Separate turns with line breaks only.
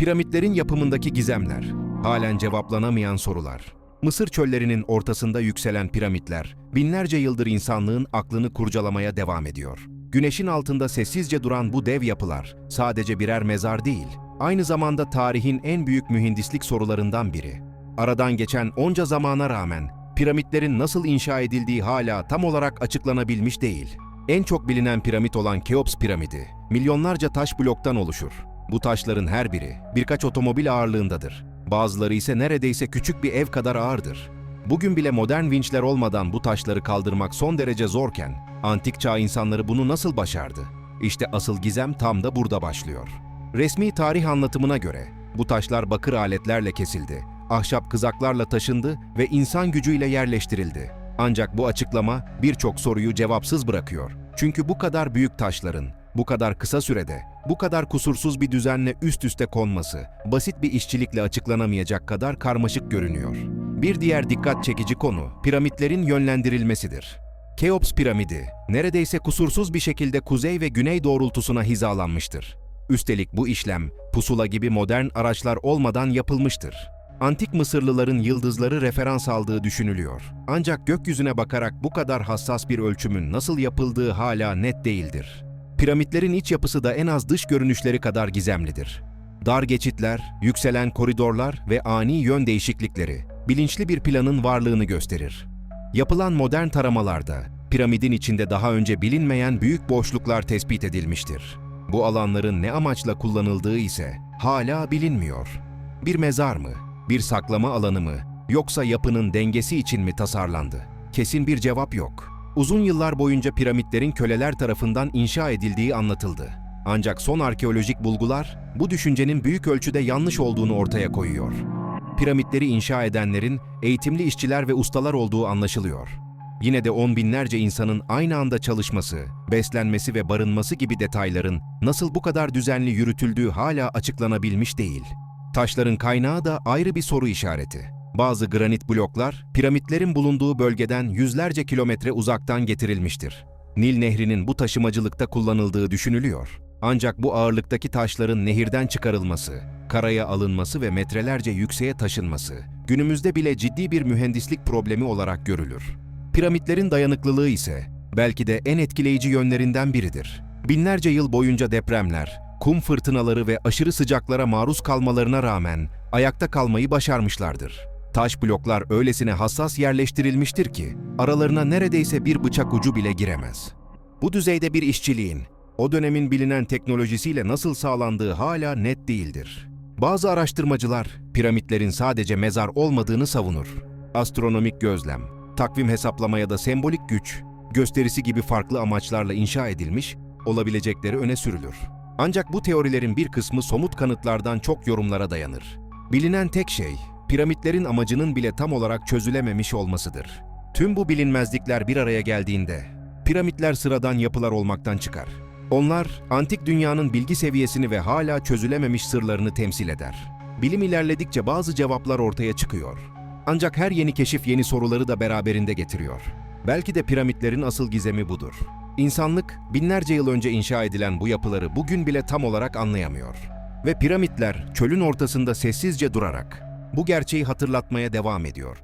Piramitlerin yapımındaki gizemler, halen cevaplanamayan sorular. Mısır çöllerinin ortasında yükselen piramitler, binlerce yıldır insanlığın aklını kurcalamaya devam ediyor. Güneşin altında sessizce duran bu dev yapılar, sadece birer mezar değil, aynı zamanda tarihin en büyük mühendislik sorularından biri. Aradan geçen onca zamana rağmen, piramitlerin nasıl inşa edildiği hala tam olarak açıklanabilmiş değil. En çok bilinen piramit olan Keops piramidi, milyonlarca taş bloktan oluşur. Bu taşların her biri birkaç otomobil ağırlığındadır. Bazıları ise neredeyse küçük bir ev kadar ağırdır. Bugün bile modern vinçler olmadan bu taşları kaldırmak son derece zorken, antik çağ insanları bunu nasıl başardı? İşte asıl gizem tam da burada başlıyor. Resmi tarih anlatımına göre bu taşlar bakır aletlerle kesildi, ahşap kızaklarla taşındı ve insan gücüyle yerleştirildi. Ancak bu açıklama birçok soruyu cevapsız bırakıyor. Çünkü bu kadar büyük taşların bu kadar kısa sürede, bu kadar kusursuz bir düzenle üst üste konması, basit bir işçilikle açıklanamayacak kadar karmaşık görünüyor. Bir diğer dikkat çekici konu, piramitlerin yönlendirilmesidir. Keops piramidi, neredeyse kusursuz bir şekilde kuzey ve güney doğrultusuna hizalanmıştır. Üstelik bu işlem, pusula gibi modern araçlar olmadan yapılmıştır. Antik Mısırlıların yıldızları referans aldığı düşünülüyor. Ancak gökyüzüne bakarak bu kadar hassas bir ölçümün nasıl yapıldığı hala net değildir. Piramitlerin iç yapısı da en az dış görünüşleri kadar gizemlidir. Dar geçitler, yükselen koridorlar ve ani yön değişiklikleri bilinçli bir planın varlığını gösterir. Yapılan modern taramalarda piramidin içinde daha önce bilinmeyen büyük boşluklar tespit edilmiştir. Bu alanların ne amaçla kullanıldığı ise hala bilinmiyor. Bir mezar mı, bir saklama alanı mı, yoksa yapının dengesi için mi tasarlandı? Kesin bir cevap yok. Uzun yıllar boyunca piramitlerin köleler tarafından inşa edildiği anlatıldı. Ancak son arkeolojik bulgular bu düşüncenin büyük ölçüde yanlış olduğunu ortaya koyuyor. Piramitleri inşa edenlerin eğitimli işçiler ve ustalar olduğu anlaşılıyor. Yine de on binlerce insanın aynı anda çalışması, beslenmesi ve barınması gibi detayların nasıl bu kadar düzenli yürütüldüğü hala açıklanabilmiş değil. Taşların kaynağı da ayrı bir soru işareti. Bazı granit bloklar, piramitlerin bulunduğu bölgeden yüzlerce kilometre uzaktan getirilmiştir. Nil Nehri'nin bu taşımacılıkta kullanıldığı düşünülüyor. Ancak bu ağırlıktaki taşların nehirden çıkarılması, karaya alınması ve metrelerce yükseğe taşınması, günümüzde bile ciddi bir mühendislik problemi olarak görülür. Piramitlerin dayanıklılığı ise belki de en etkileyici yönlerinden biridir. Binlerce yıl boyunca depremler, kum fırtınaları ve aşırı sıcaklara maruz kalmalarına rağmen ayakta kalmayı başarmışlardır. Taş bloklar öylesine hassas yerleştirilmiştir ki aralarına neredeyse bir bıçak ucu bile giremez. Bu düzeyde bir işçiliğin o dönemin bilinen teknolojisiyle nasıl sağlandığı hala net değildir. Bazı araştırmacılar piramitlerin sadece mezar olmadığını savunur. Astronomik gözlem, takvim hesaplama ya da sembolik güç gösterisi gibi farklı amaçlarla inşa edilmiş olabilecekleri öne sürülür. Ancak bu teorilerin bir kısmı somut kanıtlardan çok yorumlara dayanır. Bilinen tek şey, piramitlerin amacının bile tam olarak çözülememiş olmasıdır. Tüm bu bilinmezlikler bir araya geldiğinde, piramitler sıradan yapılar olmaktan çıkar. Onlar, antik dünyanın bilgi seviyesini ve hala çözülememiş sırlarını temsil eder. Bilim ilerledikçe bazı cevaplar ortaya çıkıyor. Ancak her yeni keşif yeni soruları da beraberinde getiriyor. Belki de piramitlerin asıl gizemi budur. İnsanlık, binlerce yıl önce inşa edilen bu yapıları bugün bile tam olarak anlayamıyor. Ve piramitler çölün ortasında sessizce durarak bu gerçeği hatırlatmaya devam ediyor.